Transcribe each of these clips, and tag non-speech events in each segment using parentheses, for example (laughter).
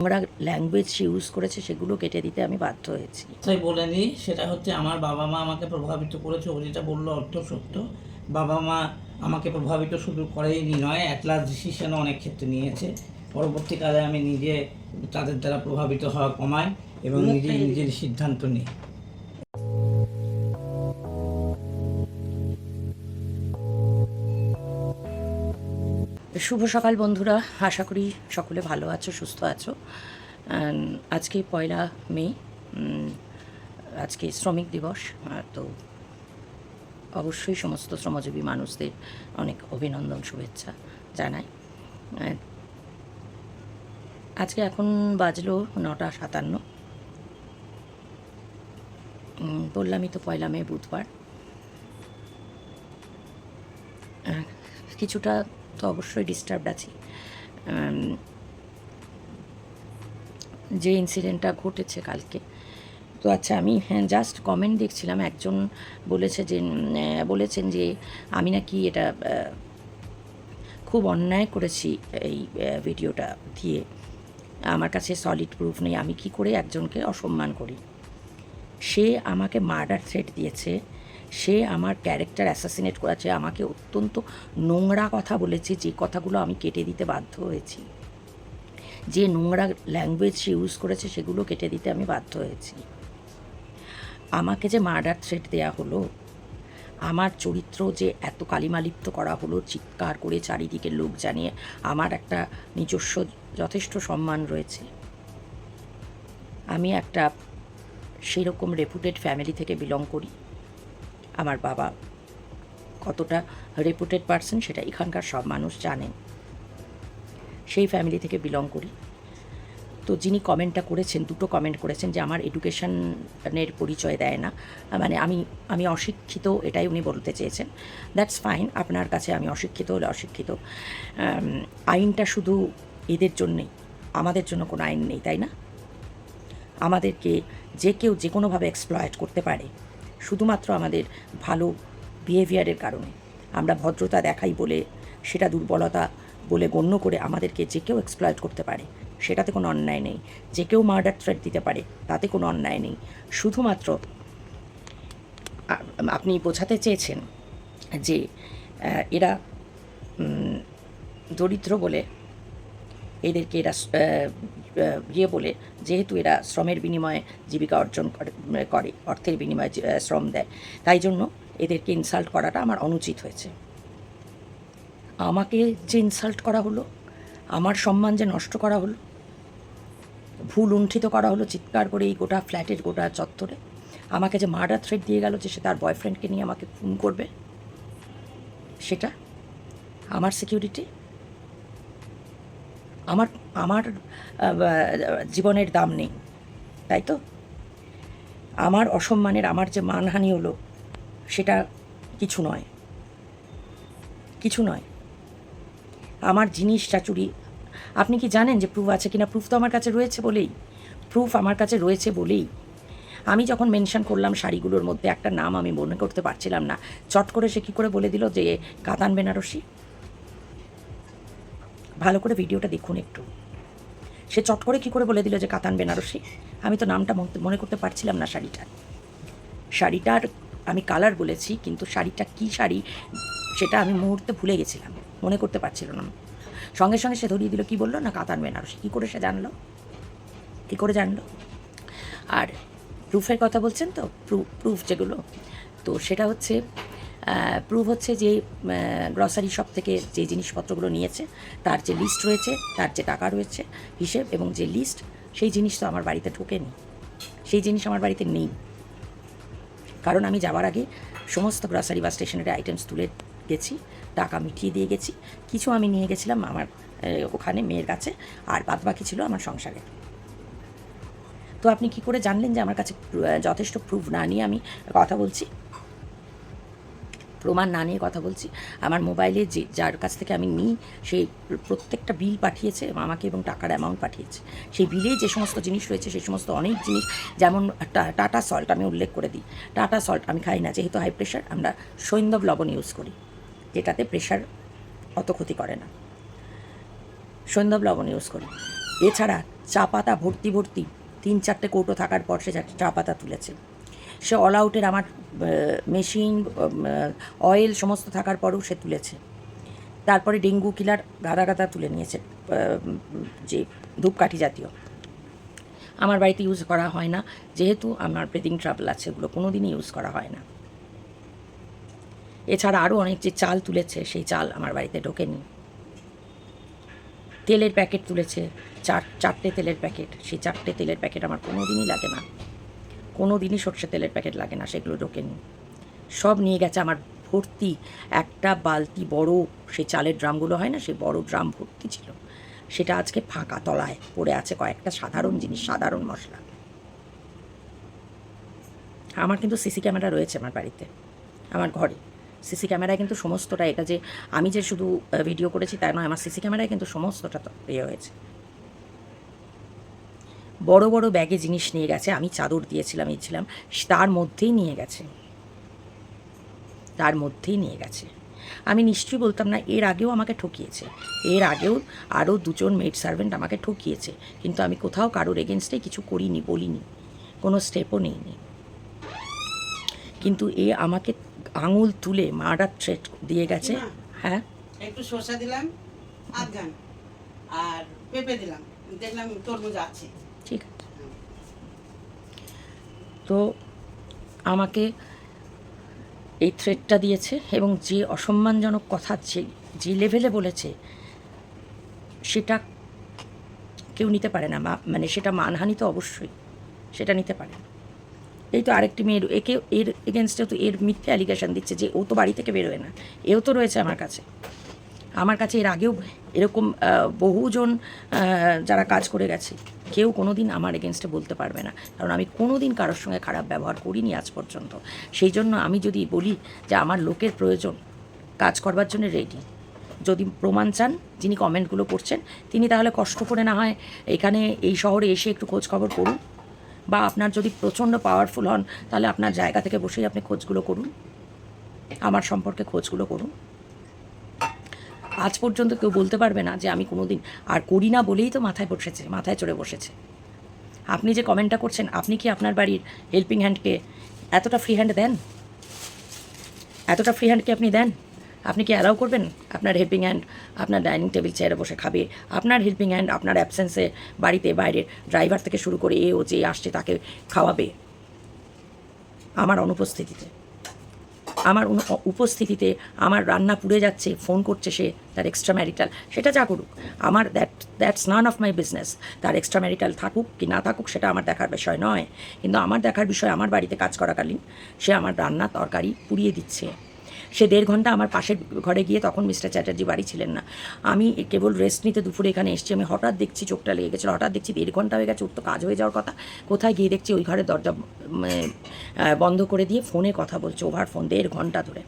নোংরা language use করেছে সেগুলো কেটে দিতে আমি বাধ্য হয়েছি। তাই বলে নিই সেটা হচ্ছে আমার বাবা মা আমাকে প্রভাবিত করেছে ও যেটা বলল অর্থ সত্য। বাবা মা আমাকে প্রভাবিত শুধু করেইনি নয় অ্যাটলাস ডিসিশনও অনেক ক্ষেত্রে নিয়েছে। পরবর্তীকালে আমি নিজে তাদের দ্বারা প্রভাবিত হওয়া কমাই এবং নিজে নিজের সিদ্ধান্ত নিই। শুভ সকাল বন্ধুরা। আশা করি সকলে ভালো আছো, সুস্থ আছো। আজকে পয়লা মে আজকে শ্রমিক দিবস তো অবশ্যই সমস্ত শ্রমজীবী মানুষদের অনেক অভিনন্দন, শুভেচ্ছা জানাই। আজকে এখন বাজলো নটা সাতান্ন। বললামই তো পয়লা মে বুধবার। কিছুটা তো অবশ্যই ডিস্টার্বড আছি। যে ইনসিডেন্টটা ঘটেছে কালকে। তো আচ্ছা আমি হ্যাঁ জাস্ট কমেন্ট দেখছিলাম, একজন বলেছে যে বলেছেন যে, আমি নাকি এটা খুব অন্যায় করেছি এই ভিডিওটা দিয়ে। আমার কাছে সলিড প্রুফ নেই, আমি কি করে একজনকে অসম্মান করি? সে আমাকে মার্ডার থ্রেট দিয়েছে। সে আমার ক্যারেক্টার অ্যাসাসিনেট করেছে, আমাকে অত্যন্ত নোংরা কথা বলেছে, যে কথাগুলো আমি কেটে দিতে বাধ্য হয়েছি। যে নোংরা ল্যাঙ্গুয়েজ সে ইউজ করেছে, সেগুলো কেটে দিতে আমি বাধ্য হয়েছি। আমাকে যে মার্ডার থ্রেট দেয়া হলো, আমার চরিত্র যে এত কালিমালিপ্ত করা হলো, চিৎকার করে চারিদিকে লোক জানিয়ে, আমার একটা নিজস্ব যথেষ্ট সম্মান রয়েছে। আমি একটা সেরকম রেপুটেড ফ্যামিলি থেকে বিলং করি। আমার বাবা। কতটা রেপুটেড পার্সন সেটা এখানকার সব মানুষ জানেন সেই ফ্যামিলি থেকে বিলং করি। তো যিনি কমেন্টটা করেছেন, দুটো কমেন্ট করেছেন যে আমার এডুকেশনের পরিচয় দেয় না। মানে আমি আমি অশিক্ষিত, এটাই উনি বলতে চেয়েছেন। দ্যাটস ফাইন আপনার কাছে আমি অশিক্ষিত হলে অশিক্ষিত। আইনটা শুধু এদের জন্যেই, আমাদের জন্য কোনো আইন নেই, তাই না? আমাদেরকে যে কেউ যে কোনোভাবে এক্সপ্লয়েট করতে পারে শুধুমাত্র আমাদের ভালো বিহেভিয়ারের কারণে। আমরা ভদ্রতা দেখাই বলে, সেটা দুর্বলতা বলে গণ্য করে আমাদেরকে যে কেউ এক্সপ্লয়েট করতে পারে, সেটাতে কোনো অন্যায় নেই। যে কেউ মার্ডার থ্রেট দিতে পারে, তাতে কোনো অন্যায় নেই। শুধুমাত্র আপনি বোঝাতে চেয়েছেন যে এরা দরিদ্র বলে, এদেরকে এরা ইয়ে বলে, যেহেতু এরা শ্রমের বিনিময়ে জীবিকা অর্জন করে অর্থের বিনিময়ে শ্রম দেয়, তাই জন্য এদেরকে ইনসাল্ট করাটা আমার অনুচিত হয়েছে। আমাকে যে ইনসাল্ট করা হলো, আমার সম্মান যে নষ্ট করা হলো, ভুল লুণ্ঠিত করা হলো, চিৎকার করে এই গোটা ফ্ল্যাটের গোটা চত্বরে, আমাকে যে মার্ডার থ্রেট দিয়ে গেল যে সে তার বয়ফ্রেন্ডকে নিয়ে আমাকে খুন করবে, সেটা আমার সিকিউরিটি আমার আমার জীবনের দাম নেই, তাই তো? আমার অসম্মানের, আমার যে মানহানি হলো, সেটা কিছু নয়। কিছু নয়। আমার জিনিসটা চুরি আপনি কি জানেন যে প্রুফ আছে কিনা? প্রুফ তো আমার কাছে রয়েছে বলেই প্রুফ আমার কাছে রয়েছে বলেই। আমি যখন মেনশন করলাম শাড়িগুলোর মধ্যে, একটা নাম আমি মনে করতে পারছিলাম না। চট করে সে কী করে বলে দিল যে, কাতান বেনারসি? ভালো করে ভিডিওটা দেখুন একটু। সে চট করে কী করে বলে দিল যে কাতান বেনারসি? আমি তো নামটা মন- করতে পারছিলাম না শাড়িটার। শাড়িটার আমি কালার বলেছি, কিন্তু শাড়িটা কী শাড়ি সেটা আমি মুহূর্তে ভুলে গেছিলাম। মনে করতে পারছিল না। সঙ্গে সঙ্গে সে ধরিয়ে দিল, কী বলল? না, কাতান বেনারসি। কী করে সে জানলো? কী করে জানলো? আর প্রুফের কথা বলছেন তো? প্রুফ প্রুফ যেগুলো। তো সেটা হচ্ছে প্রুফ হচ্ছে যে গ্রসারি শপ থেকে যে জিনিসপত্রগুলো নিয়েছে, তার যে লিস্ট রয়েছে, তার যে টাকা রয়েছে, হিসেব এবং যে লিস্ট সেই জিনিস তো আমার বাড়িতে ঢোকেনি। সেই জিনিস আমার বাড়িতে নেই। কারণ আমি যাওয়ার আগে সমস্ত গ্রসারি বা স্টেশনারি আইটেমস তুলে গেছি, টাকা মিটিয়ে দিয়ে গেছি, কিছু আমি নিয়ে গেছিলাম আমার ওখানে মেয়ের কাছে, আর বাদ বাকি ছিল আমার সংসারে। তো আপনি কি করে জানলেন যে আমার কাছে যথেষ্ট প্রুফ না নিয়ে আমি কথা বলছি? প্রমাণ না নিয়ে কথা বলছি। আমার মোবাইলে যে, যার কাছ থেকে আমি নিই সেই প্রত্যেকটা বিল পাঠিয়েছে, আমাকে এবং টাকার অ্যামাউন্ট পাঠিয়েছে। সেই বিলে যে সমস্ত জিনিস রয়েছে, সেই সমস্ত অনেক জিনিস, যেমন টাটা সল্ট আমি উল্লেখ করে দিই। টাটা সল্ট আমি খাই না, যেহেতু হাই প্রেশার আমরা সৈন্দব লবণ ইউজ করি। যেটাতে প্রেশার অত ক্ষতি করে না। সৈন্দব লবণ ইউজ করি। এছাড়া চা পাতা ভর্তি ভর্তি তিন চারটে কৌটো থাকার পর সে চা পাতা তুলেছে। সে অল আউটের আমার মেশিন অয়েল সমস্ত থাকার পরেও সে তুলেছে। তারপরে ডেঙ্গু কিলার গাদা গাদা তুলে নিয়েছে যে ধূপকাঠি জাতীয়। আমার বাড়িতে ইউজ করা হয় না, যেহেতু আমার ব্রিদিং ট্রাবল আছে ওগুলো কোনো দিনই ইউজ করা হয় না। এছাড়া আরও অনেক যে চাল তুলেছে, সেই চাল আমার বাড়িতে ঢোকেনি। তেলের প্যাকেট তুলেছে, চার, চারটে তেলের প্যাকেট, সেই চারটে তেলের প্যাকেট আমার কোনো দিনই লাগে না। কোনো দিনই সর্ষে তেলের প্যাকেট লাগে না, সেগুলো ঢোকেনি সব নিয়ে গেছে আমার ভর্তি। একটা বালতি বড়, সেই চালের ড্রামগুলো হয় না, সেই বড় ড্রাম ভর্তি ছিল। সেটা আজকে ফাঁকা তলায় পড়ে আছে, কয়েকটা সাধারণ জিনিস, সাধারণ মশলা। আমার কিন্তু সিসি ক্যামেরা রয়েছে আমার বাড়িতে, আমার ঘরে। সিসি ক্যামেরায় কিন্তু সমস্তটা, এটা যে আমি যে শুধু ভিডিও করেছি তাই নয়, আমার সিসি ক্যামেরায় কিন্তু সমস্তটা ইয়ে হয়েছে। বড় বড় ব্যাগে জিনিস নিয়ে গেছে আমি চাদর দিয়েছিলাম ইচ্ছিলাম তার মধ্যেই নিয়ে গেছে। তার মধ্যেই নিয়ে গেছে। আমি নিশ্চয়ই বলতাম না এর আগেও আমাকে ঠকিয়েছে। এর আগেও আরও দুজন মেড সার্ভেন্ট আমাকে ঠকিয়েছে। কিন্তু আমি কোথাও কারোর এগেনস্টে কিছু করিনি বলিনি। কোনো স্টেপও নিইনি। কিন্তু এ আমাকে আঙুল তুলে মার্ডার থ্রেট দিয়ে গেছে। হ্যাঁ? একটু শসা দিলাম আধ আর পেঁপে দিলাম। দেখলাম তরমুজ আছে। ঠিক আছে তো আমাকে এই থ্রেটটা দিয়েছে এবং যে অসম্মানজনক কথা যে যে লেভেলে বলেছে, সেটা কেউ নিতে পারে না মানে সেটা মানহানি তো অবশ্যই, সেটা নিতে পারে না। এই তো আরেকটি মেয়ের একে, এর এগেনস্টে তো এর মিথ্যে অ্যালিগেশন দিচ্ছে যে ও তো বাড়ি থেকে বেরোয় না, এও তো রয়েছে আমার কাছে আমার কাছে এর আগেও এরকম বহুজন যারা কাজ করে গেছে, কেউ কোনো দিন আমার এগেনস্টে বলতে পারবে না। কারণ আমি কোনো দিন কারোর সঙ্গে খারাপ ব্যবহার করিনি আজ পর্যন্ত। সেই জন্য আমি যদি বলি যে আমার লোকের প্রয়োজন, কাজ করবার জন্য রেডি যদি প্রমাণ চান, যিনি কমেন্টগুলো করছেন, তিনি তাহলে কষ্ট করে না হয় এখানে এই শহরে এসে একটু খোঁজ খবর করুন। বা আপনার যদি প্রচণ্ড পাওয়ারফুল হন, তাহলে আপনার জায়গা থেকে বসেই আপনি খোঁজগুলো করুন। আমার সম্পর্কে খোঁজগুলো করুন। আজ পর্যন্ত কেউ বলতে পারবে না যে আমি কোনো দিন আর করি না বলেই তো মাথায় বসেছে, মাথায় চড়ে বসেছে। আপনি যে কমেন্টটা করছেন, আপনি কি আপনার বাড়ির হেল্পিং হ্যান্ডকে এতটা ফ্রি হ্যান্ড দেন? এতটা ফ্রি হ্যান্ডকে আপনি দেন? আপনি কি অ্যালাউ করবেন আপনার হেল্পিং হ্যান্ড আপনার ডাইনিং টেবিল চেয়ারে বসে খাবে? আপনার হেল্পিং হ্যান্ড আপনার অ্যাবসেন্সে বাড়িতে বাইরের ড্রাইভার থেকে শুরু করে এ ও যে আসছে তাকে খাওয়াবে। আমার অনুপস্থিতিতে। আমার উপস্থিতিতে আমার রান্না পুড়ে যাচ্ছে ফোন করছে সে, তার এক্সট্রা ম্যারিটাল সেটা যা করুক, আমার that that's none of my business তার এক্সট্রা ম্যারিটাল থাকুক কি না থাকুক, সেটা আমার দেখার বিষয় নয়। কিন্তু আমার দেখার বিষয় আমার বাড়িতে কাজ করাকালীন, সে আমার রান্না তরকারি পুড়িয়ে দিচ্ছে। সে দেড় ঘণ্টা আমার পাশের ঘরে গিয়ে তখন মিস্টার চ্যাটার্জি বাড়ি ছিলেন না। আমি কেবল রেস্ট নিতে দুপুরে এখানে এসেছি। আমি হঠাৎ দেখছি চোখটা লেগে গেছিল। হঠাৎ দেখছি দেড় ঘণ্টা হয়ে গেছে, ওর তো কাজ হয়ে যাওয়ার কথা। কোথায় গিয়ে দেখছি ওই ঘরের দরজা বন্ধ করে দিয়ে ফোনে কথা বলছে ওভার ফোন দেড় ঘণ্টা ধরে।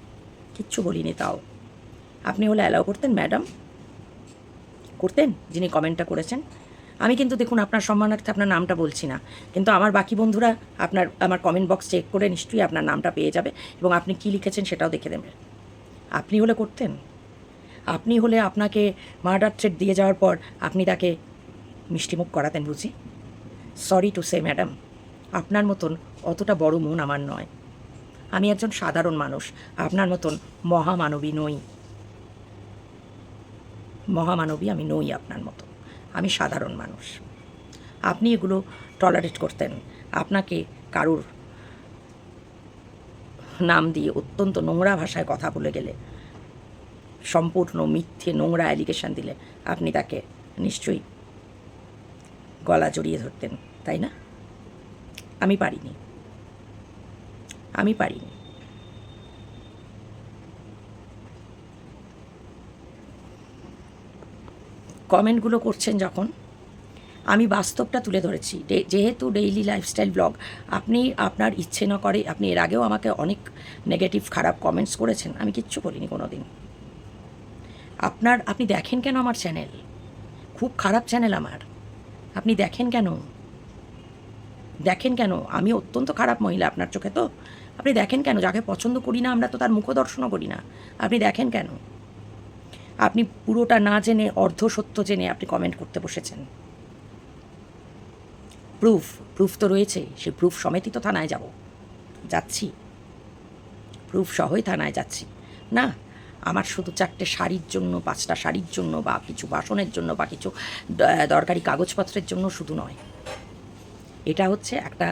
কিচ্ছু বলিনি তাও। আপনি হলে অ্যালাউ করতেন ম্যাডাম করতেন? যিনি কমেন্টটা করেছেন? আমি কিন্তু দেখুন আপনার সম্মানার্থে আপনার নামটা বলছি না। কিন্তু আমার বাকি বন্ধুরা আপনার, আমার কমেন্ট বক্স চেক করে নিশ্চয়ই আপনার নামটা পেয়ে যাবে এবং আপনি কী লিখেছেন সেটাও দেখে দেবে আপনি হলে করতেন। আপনি হলে আপনাকে মার্ডার থ্রেট দিয়ে যাওয়ার পর আপনি তাকে মিষ্টিমুখ করাতেন বুঝি? সরি টু সে ম্যাডাম আপনার মতন অতটা বড় মন আমার নয়। আমি একজন সাধারণ মানুষ, আপনার মতন মহামানবী নই। মহামানবী আমি নই আপনার মতো আমি সাধারণ মানুষ। আপনি এগুলো টলারেট করতেন। আপনাকে কারুর নাম দিয়ে অত্যন্ত নোংরা ভাষায় কথা বলে গেলে, সম্পূর্ণ মিথ্যে নোংরা অ্যালিগেশন দিলে আপনি তাকে নিশ্চয়ই গলা জড়িয়ে ধরতেন, তাই না? আমি পারিনি। আমি পারিনি। কমেন্টগুলো করছেন যখন, আমি বাস্তবটা তুলে ধরেছি। যেহেতু ডেইলি লাইফস্টাইল ব্লগ আপনি আপনার ইচ্ছে না করে, আপনি এর আগেও আমাকে অনেক নেগেটিভ খারাপ কমেন্টস করেছেন, আমি কিচ্ছু বলিনি কোনো দিন আপনার, আপনি দেখেন কেন আমার চ্যানেল খুব খারাপ চ্যানেল আমার। আপনি দেখেন কেন? দেখেন কেন? আমি অত্যন্ত খারাপ মহিলা আপনার চোখে তো। আপনি দেখেন কেন? যাকে পছন্দ করি না, আমরা তো তার মুখদর্শনও করি না। আপনি দেখেন কেন? আপনি পুরোটা না জেনে, অর্ধ সত্য জেনে আপনি কমেন্ট করতে বসেছেন। প্রুফ প্রুফ তো রয়েছে সে প্রুফ সমেতই তো থানায় যাব। যাচ্ছি। প্রুফ সহই থানায় যাচ্ছি। না, আমার শুধু চারটে শাড়ির জন্য, পাঁচটা শাড়ির জন্য, বা কিছু বাসনের জন্য, বা কিছু দরকারি কাগজপত্রের জন্য শুধু নয়। এটা হচ্ছে একটা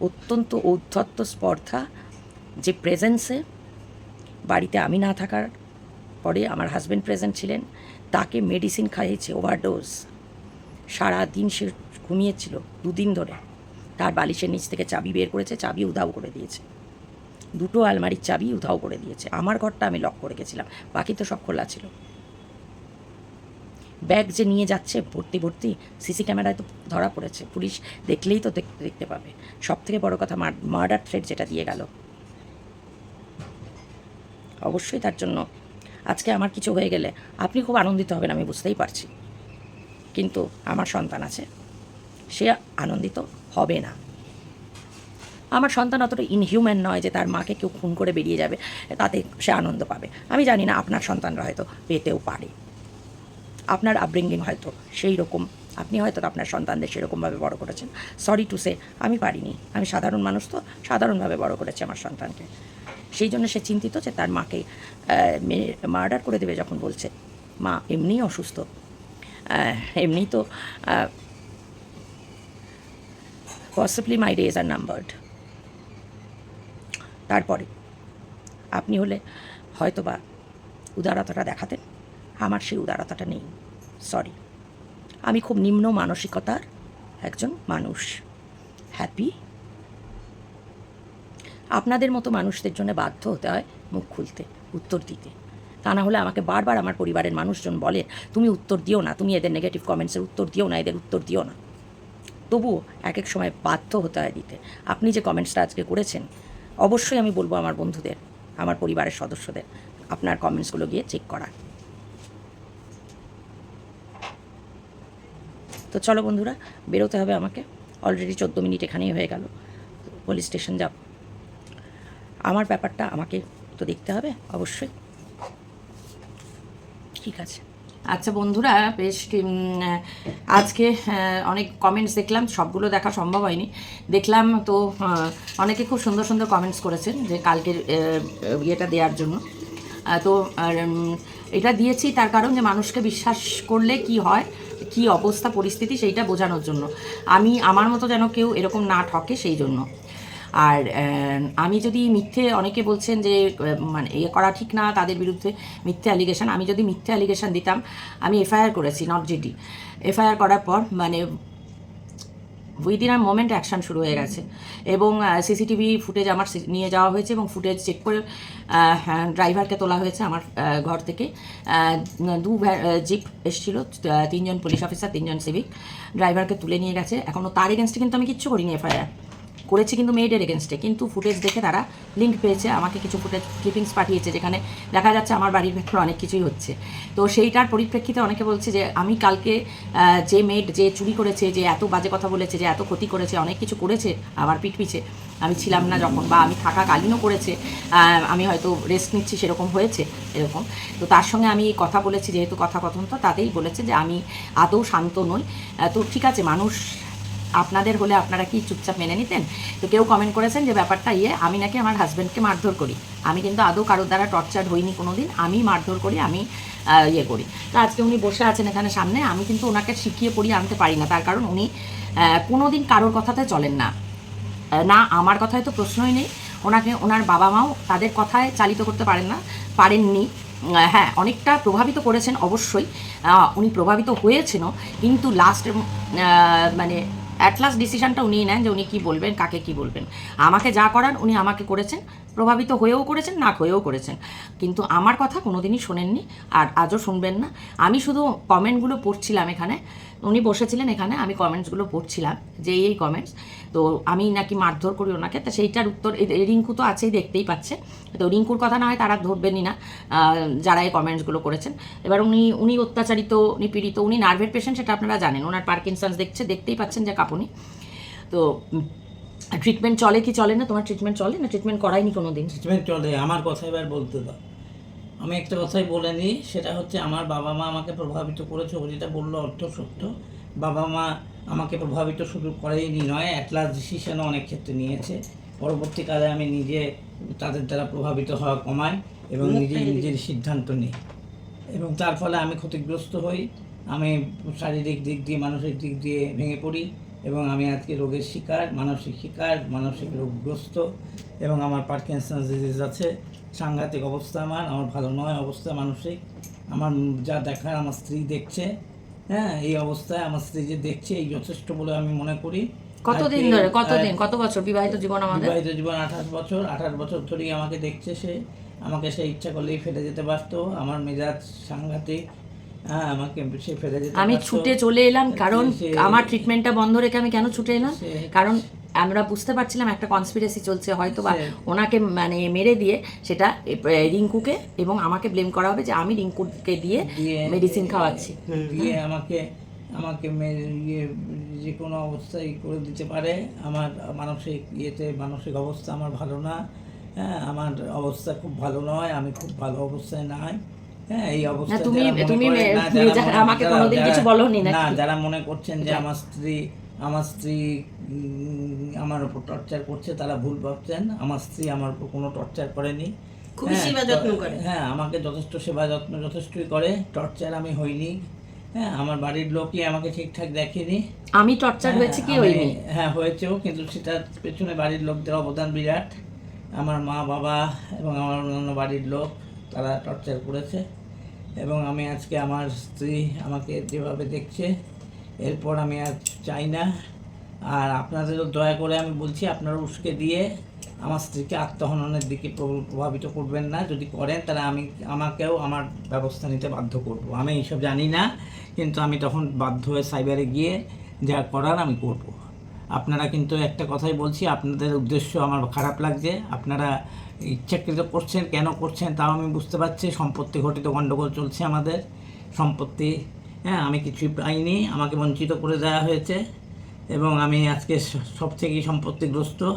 অত্যন্ত ঔদ্ধত্য স্পর্ধা যে প্রেজেন্সে বাড়িতে আমি না থাকার পরে আমার হাজব্যান্ড প্রেজেন্ট ছিলেন, তাকে মেডিসিন খাইয়েছে ওভারডোজ সারা দিন সে ঘুমিয়েছিল, দুদিন ধরে। তার বালিশের নিচ থেকে চাবি বের করেছে, চাবি উধাও করে দিয়েছে। দুটো আলমারির চাবি উধাও করে দিয়েছে। আমার ঘরটা আমি লক করে গেছিলাম, বাকি তো সব খোলা ছিল। ব্যাগ যে নিয়ে যাচ্ছে ভর্তি ভর্তি, সিসি ক্যামেরায় তো ধরা পড়েছে। পুলিশ দেখলেই তো দেখ- দেখতে পাবে। সব থেকে বড় কথা মার্ডার থ্রেড যেটা দিয়ে গেল। অবশ্যই তার জন্য আজকে আমার কিছু হয়ে গেলে আপনি খুব আনন্দিত হবেন, আমি বুঝতেই পারছি। কিন্তু আমার সন্তান আছে, সে আনন্দিত হবে না। আমার সন্তান অতটা ইনহিউম্যান নয় যে তার মাকে কেউ খুন করে বেরিয়ে যাবে, তাতে সে আনন্দ পাবে। আমি জানি না আপনার সন্তানরা হয়তো পেতেও পারে। আপনার আপব্রিঙ্গিং হয়তো সেই রকম, আপনি হয়তো আপনার সন্তানদের সেরকমভাবে বড় করেছেন। সরি টু সে আমি পারিনি। আমি সাধারণ মানুষ তো, সাধারণভাবে বড় করেছি আমার সন্তানকে। সেই জন্য সে চিন্তিত যে তার মাকে মার্ডার করে দেবে যখন বলছে। মা এমনিই অসুস্থ। আহ, এমনিই তো possibly my days are numbered তারপরে আপনি হলে হয়তোবা উদারতাটা দেখাতেন। আমার সেই উদারতাটা নেই। সরি আমি খুব নিম্ন মানসিকতার একজন মানুষ। হ্যাপি আপনাদের মতো মানুষদের জন্য বাধ্য হতে হয় মুখ খুলতে, উত্তর দিতে। তা না হলে আমাকে বারবার আমার পরিবারের মানুষজন বলে, তুমি উত্তর দিও না, তুমি এদের নেগেটিভ কমেন্টসের উত্তর দিও না, এদের উত্তর দিও না। তবুও এক এক সময় বাধ্য হতে হয় দিতে। আপনি যে কমেন্টসটা আজকে করেছেন, অবশ্যই আমি বলব আমার বন্ধুদের, আমার পরিবারের সদস্যদের, আপনার কমেন্টসগুলো গিয়ে চেক করা তো চলো বন্ধুরা, বেরোতে হবে আমাকে। অলরেডি চোদ্দ মিনিট এখানেই হয়ে গেল। পুলিশ স্টেশন যাব আমার ব্যাপারটা আমাকে তো দেখতে হবে, অবশ্যই। ঠিক আছে। আচ্ছা বন্ধুরা, বেশ আজকে অনেক কমেন্টস দেখলাম, সবগুলো দেখা সম্ভব হয়নি। দেখলাম তো অনেকে খুব সুন্দর সুন্দর কমেন্টস করেছেন যে কালকের ইয়েটা দেওয়ার জন্য। তো এটা দিয়েছি তার কারণ যে মানুষকে বিশ্বাস করলে কি হয়, কি অবস্থা, পরিস্থিতি, সেইটা বোঝানোর জন্য। আমি, আমার মতো যেন কেউ এরকম না ঠকে সেই জন্য। আর আমি যদি মিথ্যে অনেকে বলছেন যে মানে এ করা ঠিক না তাদের বিরুদ্ধে মিথ্যে অ্যালিগেশন আমি যদি মিথ্যে অ্যালিগেশন দিতাম, আমি এফআইআর করেছি নট জিডি এফআইআর করার পর মানে উইদিন আর মোমেন্ট অ্যাকশন শুরু হয়ে গেছে। এবং সিসিটিভি ফুটেজ আমার নিয়ে যাওয়া হয়েছে এবং ফুটেজ চেক করে ড্রাইভারকে তোলা হয়েছে আমার ঘর থেকে। দু জিপ এসেছিল তিনজন পুলিশ অফিসার তিনজন সিভিক ড্রাইভারকে তুলে নিয়ে গেছে। এখনও তার এগেনস্টে কিন্তু আমি কিচ্ছু করিনি এফআইআর। করেছি কিন্তু মেয়েদের এগেনস্টে কিন্তু ফুটেজ দেখে তারা লিঙ্ক পেয়েছে, আমাকে কিছু ফুটেজ ক্লিপিংস পাঠিয়েছে, যেখানে দেখা যাচ্ছে আমার বাড়ির ভেতরে অনেক কিছুই হচ্ছে। তো সেইটার পরিপ্রেক্ষিতে অনেকে বলছে যে, আমি কালকে যে মেড যে চুরি করেছে, যে এত বাজে কথা বলেছে, যে এত ক্ষতি করেছে, অনেক কিছু করেছে আমার পিঠ পিছে, আমি ছিলাম না যখন, বা আমি থাকাকালীনও করেছে আমি হয়তো রেস্ট নিচ্ছি, সেরকম হয়েছে, এরকম। তো তার সঙ্গে আমি কথা বলেছি, যেহেতু কথা কথন তো তাতেই বলেছে যে, আমি আদৌ শান্ত নই। তো ঠিক আছে, মানুষ আপনাদের হলে আপনারা কি চুপচাপ মেনে নিতেন? তো কেউ কমেন্ট করেছেন যে ব্যাপারটা ইয়ে আমি নাকি আমার হাজব্যান্ডকে মারধর করি। আমি কিন্তু আদৌ কারোর দ্বারা টর্চার হইনি কোনো দিন আমি মারধর করি, আমি ইয়ে করি। তো আজকে উনি বসে আছেন এখানে সামনে। আমি কিন্তু ওনাকে শিখিয়ে পড়িয়ে আনতে পারি না। তার কারণ উনি কোনো দিন কারোর কথাতে চলেন না। না, আমার কথায় তো প্রশ্নই নেই। ওনাকে, ওনার বাবা মাও তাদের কথায় চালিত করতে পারেন না, পারেননি। হ্যাঁ অনেকটা প্রভাবিত করেছেন অবশ্যই। উনি প্রভাবিত হয়েছেনও। কিন্তু লাস্ট মানে অ্যাট লাস্ট ডিসিশনটা উনি নেন যে উনি কী বলবেন, কাকে কি বলবেন। আমাকে যা করান উনি আমাকে করেছেন, প্রভাবিত হয়েও করেছেন, না হয়েও করেছেন। কিন্তু আমার কথা কোনোদিনই শোনেননি আর আজও শুনবেন না। আমি শুধু কমেন্টগুলো পড়ছিলাম এখানে। উনি বসেছিলেন এখানে, আমি কমেন্টসগুলো পড়ছিলাম যে এই কমেন্টস তো আমি নাকি মারধর করি ওনাকে, তা সেইটার উত্তর রিঙ্কু তো আছেই, দেখতেই পাচ্ছে। তো রিঙ্কুর কথা না হয় তারা ধরবেনই না যারা এই কমেন্টসগুলো করেছেন। এবার উনি উনি অত্যাচারিত নিপীড়িত উনি নার্ভের পেশেন্ট সেটা আপনারা জানেন। ওনার পার্কিনসন্স দেখছে, দেখতেই পাচ্ছেন যে কাপুনি। তো ট্রিটমেন্ট চলে কি চলে না? তোমার ট্রিটমেন্ট চলে না? ট্রিটমেন্ট করায়নি কোনো দিন ট্রিটমেন্ট চলে, আমার কথা এবার বলতে দাও। আমি একটা কথাই বলে নিই সেটা হচ্ছে আমার বাবা মা আমাকে প্রভাবিত করেছে ও যেটা বলল অর্থ সত্য। বাবা মা আমাকে প্রভাবিত শুধু করেইনি নয় অ্যাটলাস ডিসিশনও অনেক ক্ষেত্রে নিয়েছে। পরবর্তীকালে আমি নিজে তাদের দ্বারা প্রভাবিত হওয়া কমাই এবং নিজে নিজের সিদ্ধান্ত নিই। এবং তার ফলে আমি ক্ষতিগ্রস্ত হই আমি শারীরিক দিক দিয়ে মানসিক দিক দিয়ে ভেঙে পড়ি। এবং আমি আজকে রোগের শিকার মানসিক শিকার মানসিক রোগগ্রস্ত এবং আমার পার্কিনসন ডিজিজ আছে। সাংঘাতিক অবস্থা আমার আমার ভালো নয় অবস্থা মানসিক। আমার যা দেখার আমার স্ত্রী দেখছে হ্যাঁ এই অবস্থায় আমার স্ত্রী যে দেখছে এই যথেষ্ট বলে আমি মনে করি। কতদিন ধরে কতদিন কত বছর বিবাহিত জীবন আমাদের? বিবাহিত জীবন আঠাশ বছর আঠাশ বছর ধরেই আমাকে দেখছে সে। আমাকে সে ইচ্ছা করলেই ফেলে যেতে পারতো। আমার মেজাজ সাংঘাতিক হ্যাঁ আমি ছুটে চলে এলাম কারণ আমার ট্রিটমেন্টটা বন্ধ রেখে আমি কেন ছুটে এলাম? কারণ আমরা বুঝতে পারছিলাম একটা কনস্পিরেসি চলছে হয়তো বা ওনাকে মানে মেরে দিয়ে সেটা রিঙ্কুকে এবং আমাকে ব্লেম করা হবে যে আমি রিঙ্কুকে দিয়ে দিয়ে মেডিসিন খাওয়াচ্ছি। দিয়ে আমাকে আমাকে ইয়ে যে কোনো অবস্থায় করে দিতে পারে। আমার মানসিক ইয়েতে মানসিক অবস্থা আমার ভালো না। হ্যাঁ আমার অবস্থা খুব ভালো নয় আমি খুব ভালো অবস্থায় নাই। হ্যাঁ এই অবস্থা তুমি- যারা মনে তুমি করেন মে- না, তুমি যারা যারা আমাকে কোনোদিন কিছু বলোনি না যারা করছেন যে আমার স্ত্রী আমার স্ত্রী আমার উপর টর্চার করছে তারা ভুল ভাবছেন। আমার স্ত্রী আমার উপর কোনো টর্চার করেনি। খুবই হ্যাঁ, সেবা যত্ন করে। হ্যাঁ আমাকে যথেষ্ট সেবা যত্ন যথেষ্টই করে। টর্চার আমি হইনি। হ্যাঁ আমার বাড়ির লোকই আমাকে ঠিকঠাক দেখেনি। আমি টর্চার হ্যাঁ, হয়েছে কি হয়নি হ্যাঁ হয়েছেও কিন্তু সেটার পেছনে বাড়ির লোকদের অবদান বিরাট। আমার মা বাবা এবং আমার অন্যান্য বাড়ির লোক। তারা টর্চার করেছে। এবং আমি আজকে আমার স্ত্রী আমাকে যেভাবে দেখছে, এরপর আমি আর চাই না। আর আপনাদেরও দয়া করে আমি বলছি, আপনারা উস্কে দিয়ে আমার স্ত্রীকে আত্মহননের দিকে প্রভাবিত করবেন না। যদি করেন, তাহলে আমি আমাকেও আমার ব্যবস্থা নিতে বাধ্য করব। আমি এইসব জানি না, কিন্তু আমি তখন বাধ্য হয়ে সাইবারে গিয়ে যা করার আমি করব। আপনারা কিন্তু একটা কথাই বলছি আপনাদের উদ্দেশ্য আমার খারাপ লাগছে। আপনারা ইচ্ছাকৃত করছেন কেন করছেন তাও আমি বুঝতে পারছি সম্পত্তি ঘটিত গণ্ডগোল চলছে আমাদের। সম্পত্তি হ্যাঁ আমি কিছুই পাইনি আমাকে বঞ্চিত করে দেওয়া হয়েছে এবং আমি আজকে স- সব থেকেই সম্পত্তিগ্রস্ত।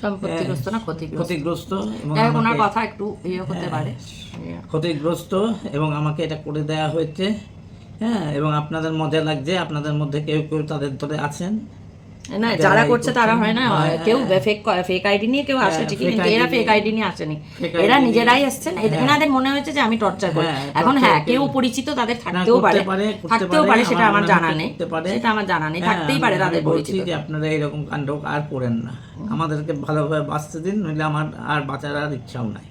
সম্পত্তিগ্রস্ত না ক্ষতিগ্রস্ত? ক্ষতিগ্রস্ত এবং ওনার কথা একটু ইয়ে হতে পারে। ক্ষতিগ্রস্ত এবং আমাকে এটা করে দেওয়া হয়েছে। হ্যাঁ এবং আপনাদের মজা লাগছে আপনাদের মধ্যে কেউ কেউ তাদের ধরে আছেন। না যারা করছে তারা হয় না হ্যাঁ, কেউ হ্যাঁ। ফেক ফেক আইডি নিয়ে কেউ আসে হ্যাঁ, ঠিকই কিন্তু এরা ফেক আইডি নিয়ে আসেনি। এরা নিজেরাই হ্যাঁ। এনাদের মনে হয়েছে যে আমি টর্চার করি। এখন হ্যাঁ কেউ পরিচিত তাদের থাকতেও পারে। থাকতেও পারে, সেটা আমার জানা নেই। সেটা আমার জানা নেই থাকতেই পারে তাদের পরিচিত। যে আপনারা এরকম কাণ্ড আর করেন না। আমাদেরকে ভালোভাবে বাঁচতে দিন নইলে আমার আর বাঁচার আর ইচ্ছাও নাই।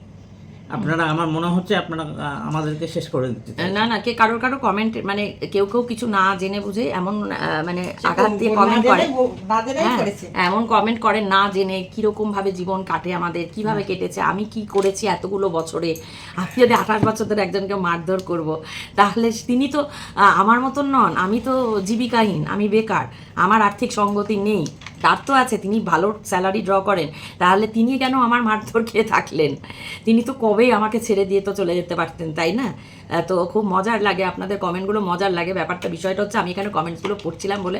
আপনারা আমার মনে হচ্ছে আপনারা আমাদেরকে শেষ করে দিতে না না কে কারোর কারও কমেন্ট মানে কেউ কেউ কিছু না জেনে বুঝে এমন মানে আঘাত দিয়ে কমেন্ট করে। হ্যাঁ, এমন কমেন্ট করে না জেনে কীরকম ভাবে জীবন কাটে আমাদের কীভাবে কেটেছে আমি কি করেছি এতগুলো বছরে আমি যদি আঠাশ বছর ধরে একজনকে মারধর করব তাহলে তিনি তো আমার মতন নন আমি তো জীবিকাহীন আমি বেকার আমার আর্থিক সঙ্গতি নেই। তার তো আছে, তিনি ভালো স্যালারি ড্র করেন। তাহলে তিনি কেন আমার মারধর খেয়ে থাকলেন? তিনি তো কবেই আমাকে ছেড়ে দিয়ে তো চলে যেতে পারতেন, তাই না? তো খুব মজার লাগে, আপনাদের কমেন্টগুলো মজার লাগে। ব্যাপারটা, বিষয়টা হচ্ছে, আমি এখানে কমেন্টসগুলো পড়ছিলাম বলে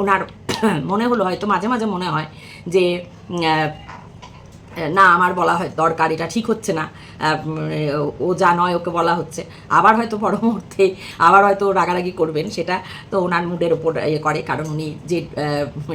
ওনার (coughs) মনে হলো, হয়তো মাঝে মাঝে মনে হয় যে না আমার বলা হয় দরকার এটা ঠিক হচ্ছে না। ও যা নয় ওকে বলা হচ্ছে। আবার হয়তো পর মুহূর্তে আবার হয়তো রাগারাগি করবেন সেটা তো ওনার মুডের ওপর ইয়ে করে কারণ উনি যে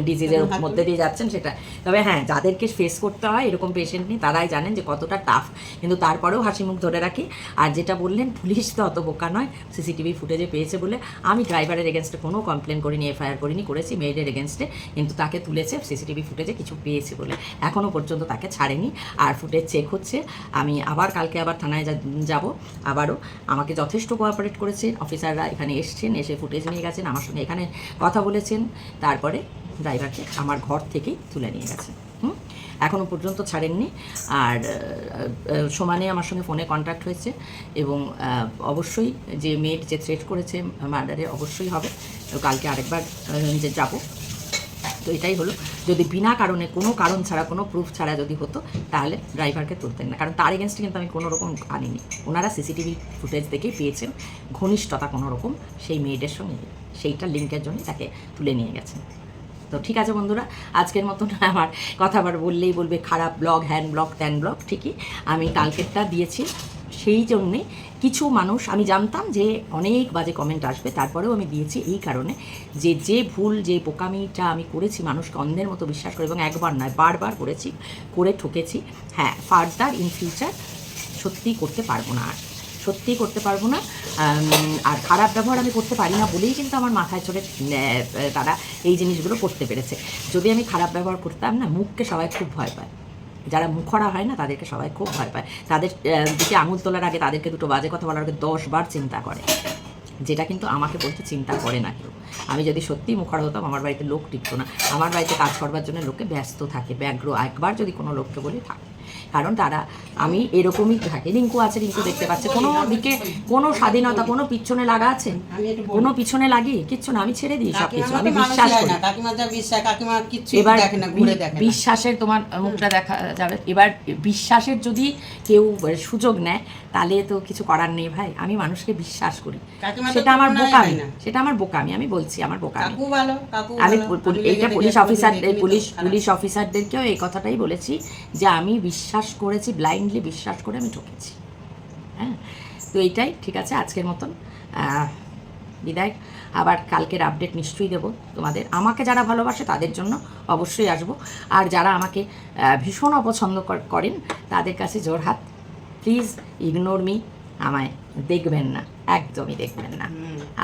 ডিজিজের মধ্যে দিয়ে যাচ্ছেন সেটা। তবে হ্যাঁ যাদেরকে ফেস করতে হয় এরকম পেশেন্ট নিয়ে তারাই জানেন যে কতটা টাফ কিন্তু তারপরেও হাসি মুখ ধরে রাখি। আর যেটা বললেন পুলিশ তো অত বোকা নয় সিসিটিভি ফুটেজে পেয়েছে বলে আমি ড্রাইভারের এগেনস্টে কোনো কমপ্লেন করিনি এফআইআর করিনি করেছি মেয়েদের এগেনস্টে কিন্তু তাকে তুলেছে সিসিটিভি ফুটেজে কিছু পেয়েছে বলে। এখনও পর্যন্ত তাকে ছাড়েনি আর ফুটেজ চেক হচ্ছে। আমি আবার কালকে আবার থানায় যাব। আবারও আমাকে যথেষ্ট কোঅপারেট করেছে। অফিসাররা এখানে এসছেন, এসে ফুটেজ নিয়ে গেছেন, আমার সঙ্গে এখানে কথা বলেছেন। তারপরে ড্রাইভারকে আমার ঘর থেকেই তুলে নিয়ে গেছেন হুম? এখনও পর্যন্ত ছাড়েননি। আর সমানে আমার সঙ্গে ফোনে কন্ট্যাক্ট হয়েছে। এবং অবশ্যই যে মেয়ের যে থ্রেট করেছে মার্ডারে অবশ্যই হবে। কালকে আরেকবার যে যাব। তো এটাই হলো। যদি বিনা কারণে, কোনো কারণ ছাড়া, কোনো প্রুফ ছাড়া যদি হতো, তাহলে ড্রাইভারকে তুলতেন না। কারণ তার এগেনস্টে কিন্তু আমি কোনো রকম আনিনি। ওনারা সিসিটিভি ফুটেজ দেখেই পেয়েছেন। ঘনিষ্ঠতা কোনো রকম সেই মেয়েদের সঙ্গে, সেইটা লিঙ্কের জন্য তাকে তুলে নিয়ে গেছেন। তো ঠিক আছে বন্ধুরা, আজকের মতন (laughs) আমার কথা আবার বললেই বলবে, খারাপ ব্লগ হ্যান্ড ব্লগ ত্যান ব্লগ ঠিকই। আমি কালকেরটা দিয়েছি। সেই জন্যে কিছু মানুষ, আমি জানতাম যে অনেক বাজে কমেন্ট আসবে, তারপরেও আমি দিয়েছি এই কারণে যে যে ভুল, যে বোকামিটা আমি করেছি, মানুষকে অন্ধের মতো বিশ্বাস করে, এবং একবার নয়, বারবার করেছি, করে ঠকেছি হ্যাঁ ফার্দার ইন ফিউচার সত্যিই করতে পারব না আর। সত্যিই করতে পারব না আর খারাপ ব্যবহার আমি করতে পারি না বলেই কিন্তু আমার মাথায় চড়ে তারা এই জিনিসগুলো করতে পেরেছে। যদি আমি খারাপ ব্যবহার করতাম না, মুখকে সবাই খুব ভয় পায়। যারা মুখরা হয় না, তাদেরকে সবাই খুব ভয় পায়। তাদের দিকে আঙুল তোলার আগে তাদেরকে দুটো বাজে কথা বলার আগে দশবার চিন্তা করে। যেটা কিন্তু আমাকে বলতে চিন্তা করে না কেউ। আমি যদি সত্যিই মুখর হতাম, আমার বাড়িতে লোক টিকতো না। আমার বাড়িতে কাজ করবার জন্য লোকে ব্যস্ত থাকে ব্যগ্র একবার যদি কোনো লোককে বলি, থাকে। কারণ তারা আমি এরকমই থাকি। রিঙ্কু আছে রিঙ্কু দেখতে পাচ্ছে। কোনো দিকে কোনো স্বাধীনতা কোনো পিছনে লাগা আছে। কোনো পিছনে লাগিয়ে কিচ্ছু না আমি ছেড়ে দিই সব কিছু আমি বিশ্বাস করি। এবার বিশ্বাসের তোমার মুখটা দেখা যাবে। এবার বিশ্বাসের যদি কেউ সুযোগ নেয় তাহলে তো কিছু করার নেই ভাই। আমি মানুষকে বিশ্বাস করি। সেটা আমার বোকামি। সেটা আমার বোকামি আমি বলছি আমার বোকামি। আমি এইটা পুলিশ অফিসার পুলিশ পুলিশ অফিসারদেরকেও এই কথাটাই বলেছি যে আমি বিশ্বাস করেছি ব্লাইন্ডলি বিশ্বাস করে আমি ঠকেছি হ্যাঁ? তো এইটাই ঠিক আছে আজকের মতন। বিদায়। আবার কালকের আপডেট নিশ্চয়ই দেবো তোমাদের। আমাকে যারা ভালোবাসে তাদের জন্য অবশ্যই আসব। আর যারা আমাকে ভীষণ অপছন্দ করেন তাদের কাছে জোর হাত। প্লিজ ইগনোর মি আমায় দেখবেন না। একদমই দেখবেন না।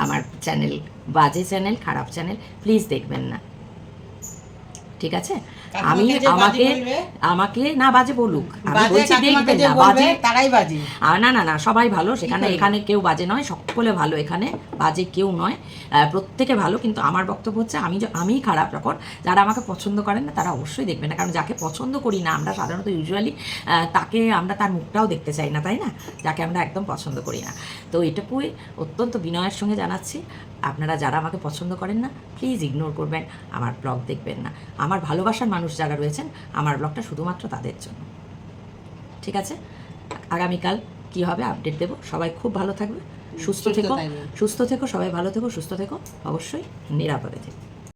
আমার চ্যানেল বাজে চ্যানেল খারাপ চ্যানেল প্লিজ দেখবেন না। ঠিক আছে? আমি আমাকে আমাকে না বাজে বলুক। আমি বলছি দেখবেন না বাজে। তারাই বাজে। না না না সবাই ভালো। সেখানে এখানে কেউ বাজে নয় সকলে ভালো এখানে। বাজে কেউ নয়। প্রত্যেকে ভালো কিন্তু আমার বক্তব্য হচ্ছে আমি আমিই খারাপ যখন যারা আমাকে পছন্দ করেন না তারা অবশ্যই দেখবেন না। কারণ যাকে পছন্দ করি না আমরা সাধারণত ইউজুয়ালি তাকে আমরা তার মুখটাও দেখতে চাই না তাই না? যাকে আমরা একদম পছন্দ করি না। তো এটুকুই অত্যন্ত বিনয়ের সঙ্গে জানাচ্ছি। আপনারা যারা আমাকে পছন্দ করেন না প্লিজ ইগনোর করবেন। আমার ব্লগ দেখবেন না। আমার ভালোবাসার মানুষ যারা রয়েছেন আমার ব্লগটা শুধুমাত্র তাদের জন্য। ঠিক আছে? আগামীকাল কি হবে আপডেট দেবো। সবাই খুব ভালো থাকবে সুস্থ সুস্থ থেকো সুস্থ থেকো সবাই ভালো থেকো সুস্থ থেকো। অবশ্যই নিরাপদে থেকো।